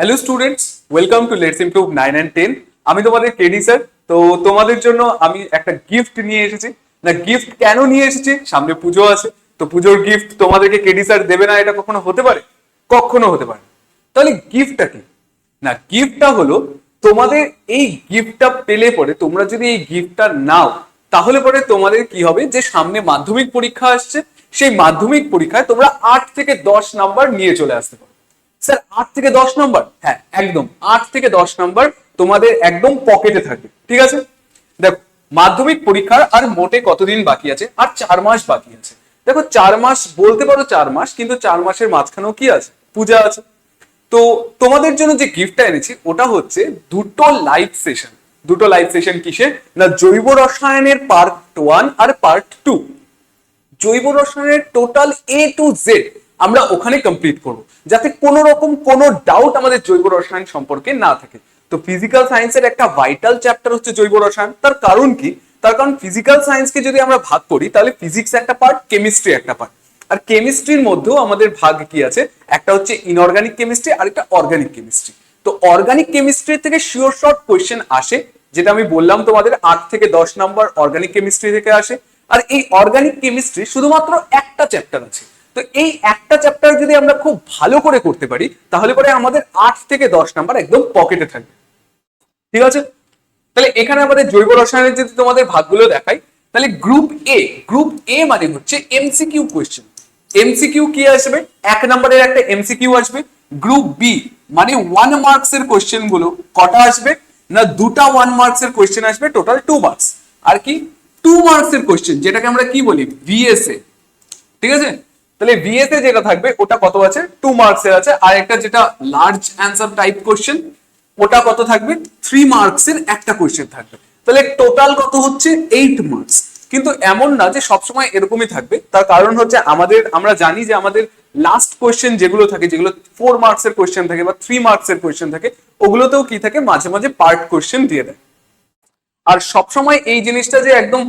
Hello students welcome to let's improve nine and ten আমি তোমাদের KD sir তো তোমাদের জন্য আমি একটা গিফট নিয়ে এসেছি। না গিফট কেন নিয়ে এসেছি? সামনে পুজো আছে। তো পুজোর গিফট তোমাদেরকে কেডি স্যার দেবে না? এটা কখনো হতে পারে? কখনো হতে পারে। তাহলে গিফটটা কি? না গিফটটা হলো তোমাদের এই গিফটটা পেলে পরে তোমরা যদি এই গিফটটা নাও, তাহলে পরে তোমাদের কি হবে? যে সামনে মাধ্যমিক পরীক্ষা আসছে, সেই মাধ্যমিক পরীক্ষায় তোমরা আট থেকে দশ নাম্বার নিয়ে চলে আসতে পারো। স্যার, আট থেকে দশ নম্বর। হ্যাঁ একদম, আট থেকে দশ নম্বর তোমাদের একদম পকেটে থাকবে ঠিক আছে? দেখো, মাধ্যমিক পরীক্ষার আর মোটে কতদিন বাকি আছে? আর চার মাস বাকি আছে। দেখো, চার মাস, বলতে পারো চার মাস, কিন্তু চার মাসের মাঝখানেও কি আছে? পূজা আছে। তো তোমাদের জন্য যে গিফটটা এনেছি, ওটা হচ্ছে দুটো লাইভ সেশন দুটো লাইভ সেশন কিসে? না, জৈব রসায়নের পার্ট ওয়ান আর পার্ট টু জৈব রসায়নের টোটাল এ টু জেড আমরা ওখানে কমপ্লিট করব, যাতে কোনো রকম কোনো ডাউট আমাদের জৈব রসায়ন সম্পর্কে না থাকে। তো ফিজিক্যাল সায়েন্সের একটা ভাইটাল চ্যাপ্টার হচ্ছে জৈব রসায়ন। তার কারণ কি? তার কারণ ফিজিক্যাল সায়েন্সকে যদি আমরা ভাগ করি, তাহলে ফিজিক্স একটা পার্ট কেমিস্ট্রি একটা পার্ট আর কেমিস্ট্রির মধ্যেও আমাদের ভাগ কি আছে? একটা হচ্ছে ইনঅর্গানিক কেমিস্ট্রি আর একটা অর্গানিক কেমিস্ট্রি তো অর্গানিক কেমিস্ট্রি থেকে শিওর শর্ট কোয়েশ্চেন আসে, যেটা আমি বললাম তোমাদের আট থেকে দশ নম্বর অর্গানিক কেমিস্ট্রি থেকে আসে। আর এই অর্গানিক কেমিস্ট্রি শুধুমাত্র একটা চ্যাপ্টার আছে। তো এই একটা চ্যাপ্টার যদি আমরা খুব ভালো করে করতে পারি, তাহলে পরে আমাদের আট থেকে দশ নাম্বার একদম পকেটে থাকবে। ঠিক আছে? তাহলে এখানে আমাদের জৈব রসায়নের যদি তোমাদের ভাগগুলো দেখাই, তাহলে গ্রুপ এ গ্রুপ এ মানে হচ্ছে এমসিকিউ কোয়েশ্চেন এমসিকিউ কি আসবে? এক নম্বরের একটা এমসিকিউ আসবে। গ্রুপ বি মানে ওয়ান মার্কস এর কোয়েশ্চেনগুলো কটা আসবে? না দুটা ওয়ান মার্কস এর কোয়েশ্চেন আসবে টোটাল টু মার্কস আর কি? টু মার্কস এর কোয়েশ্চেন যেটাকে আমরা কি বলি? ভিএসএ ঠিক আছে? তাহলে ভিএসএ যেটা থাকবে, ওটা কত আছে? টু মার্কস এর আছে। আর একটা যেটা লার্জ অ্যান্সার টাইপ কোশ্চেন ওটা কত থাকবে? থ্রি মার্কস এর একটা কোশ্চেন থাকবে। তাহলে টোটাল কত হচ্ছে? এইট মার্কস কিন্তু এমন না যে সবসময় এরকমই থাকবে। তার কারণ হচ্ছে আমাদের, আমরা জানি যে আমাদের লাস্ট কোয়েশ্চেন যেগুলো থাকে, যেগুলো ফোর মার্কস এর কোশ্চেন থাকে বা থ্রি মার্কস এর কোশ্চেন থাকে, ওগুলোতেও কি থাকে? মাঝে মাঝে পার্ট কোশ্চেন দিয়ে দেয়। আর সবসময় এই জিনিসটা যে একদম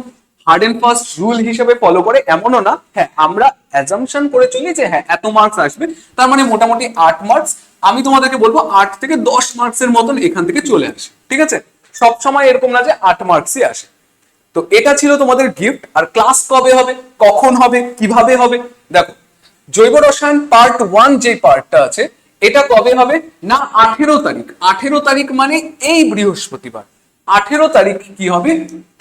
হার্ড এন্ড ফাস্ট রুল হিসেবে ফলো করে এমনও না। হ্যাঁ আমরা অ্যাজামশন করে চলি যে হ্যাঁ এত মার্কস আসবে। তার মানে মোটামুটি আট মার্কস আমি তোমাদেরকে বলব, আট থেকে দশ মার্কসের মতন এখান থেকে চলে আসে। ঠিক আছে? সব সময় এরকম না যে আট মার্কসই আসে। তো এটা ছিল তোমাদের গিফট আর ক্লাস কবে হবে? কখন হবে? কীভাবে হবে? দেখো, জৈব রসায়ন পার্ট ওয়ান যে পার্টটা আছে, এটা কবে হবে? না, আঠেরো তারিখ। আঠেরো তারিখ মানে এই বৃহস্পতিবার। আঠেরো তারিখ কি হবে?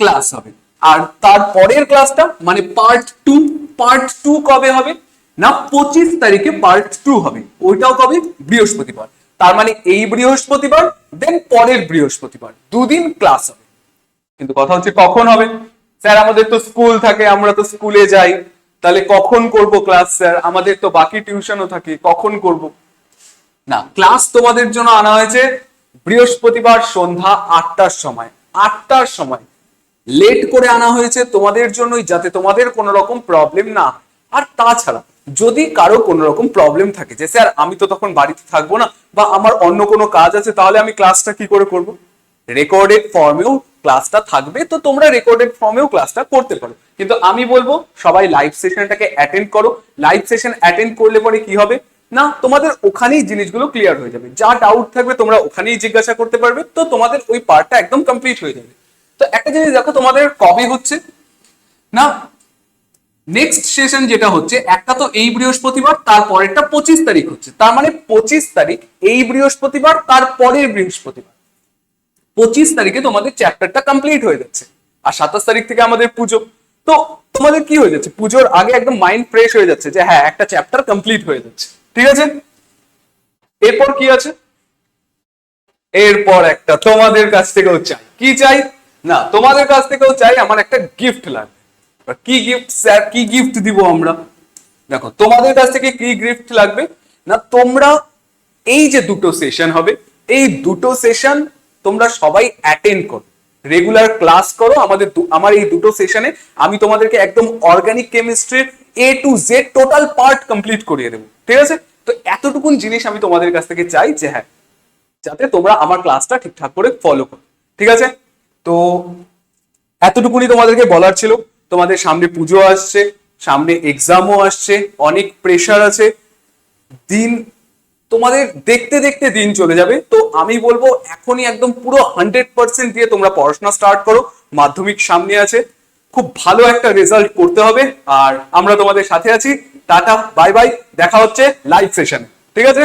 ক্লাস হবে। আর তার পরের ক্লাসটা মানে পার্ট টু পার্ট টু কবে হবে? না, পঁচিশ তারিখে পার্ট টু হবে। ওইটাও কবে? বৃহস্পতিবার। তার মানে এই বৃহস্পতিবার দেন পরের বৃহস্পতিবার। দুদিন ক্লাস হবে। কিন্তু কথা হচ্ছে কখন হবে? স্যার, আমাদের তো স্কুল থাকে, আমরা তো স্কুলে যাই। তাহলে কখন করব ক্লাস স্যার? আমাদের তো বাকি টিউশনও থাকে, কখন করব? না ক্লাস তোমাদের জন্য আনা হয়েছে বৃহস্পতিবার সন্ধ্যা আটটার সময়। আটটার সময়। লেট করে আনা হয়েছে তোমাদের জন্যই যাতে তোমাদের কোনো রকম প্রবলেম না আর তাছাড়া, যদি কারও কোনো রকম প্রবলেম থাকে, যে স্যার আমি তো তখন বাড়িতে থাকব না বা আমার অন্য কোনো কাজ আছে, তাহলে আমি ক্লাসটা কি করে করব? রেকর্ডেড ফর্মেও ক্লাসটা থাকবে, তো তোমরা রেকর্ডেড ফর্মেও ক্লাসটা করতে পারো। কিন্তু আমি বলব, সবাই লাইভ সেশনটাকে অ্যাটেন্ড করো। লাইভ সেশন অ্যাটেন্ড করলে পরে কি হবে? না, তোমাদের ওখানেই জিনিসগুলো ক্লিয়ার হয়ে যাবে। যা ডাউট থাকবে, তোমরা ওখানেই জিজ্ঞাসা করতে পারবে, তো তোমাদের ওই পার্টটা একদম কমপ্লিট হয়ে যাবে। তো একটা জিনিস দেখো, তোমাদের কবে হচ্ছে? না নেক্সট সেশন যেটা হচ্ছে, একটা তো এই বৃহস্পতিবার, তার পরেরটা পঁচিশ তারিখ হচ্ছে। তার মানে পঁচিশ তারিখ, এই বৃহস্পতিবার, তার পরের বৃহস্পতিবার। পঁচিশ তারিখে তোমাদের চ্যাপ্টারটা কমপ্লিট হয়ে যাচ্ছে। আর সাতাশ তারিখ থেকে আমাদের পুজো। তো তোমাদের কি হয়ে যাচ্ছে? পুজোর আগে একদম মাইন্ড ফ্রেশ হয়ে যাচ্ছে যে হ্যাঁ একটা চ্যাপ্টার কমপ্লিট হয়ে যাচ্ছে। ঠিক আছে? এরপর কি আছে? এরপর একটা তোমাদের কাছ থেকেও চাই। কি চাই? না, তোমাদের কাছ থেকেও চাই, আমার একটা গিফট লাগবে। কি গিফট স্যার, কি গিফট দিব আমরা? দেখো, তোমাদের কাছ থেকে কি গিফট লাগবে? না, তোমরা এই যে দুটো সেশন হবে, এই দুটো সেশন তোমরা সবাই অ্যাটেন্ড করো। রেগুলার ক্লাস করো, আমাদের আমার এই দুটো সেশনে আমি তোমাদেরকে একদম অর্গানিক কেমিস্ট্রির A to Z total part complete করিয়ে দেবো। ঠিক আছে? তো এতটুকুন জিনিস আমি তোমাদের কাছ থেকে চাই যে হ্যাঁ যাতে তোমরা আমার ক্লাসটা ঠিকঠাক করে ফলো করো। ঠিক আছে? তো এতটুকুনি তোমাদেরকে বলার ছিল। তোমাদের সামনে পুজো আসছে, সামনে এক্সামও আসছে, অনেক প্রেশার আছে। দিন, তোমাদের দেখতে দেখতে দিন চলে যাবে। তো আমি বলব, এখনই একদম পুরো হান্ড্রেড পার্সেন্ট দিয়ে তোমরা পড়াশোনা স্টার্ট করো। মাধ্যমিক সামনে আছে। খুব ভালো একটা রেজাল্ট করতে হবে। আর আমরা তোমাদের সাথে আছি। টাটা বাই বাই দেখা হচ্ছে লাইভ সেশন ঠিক আছে?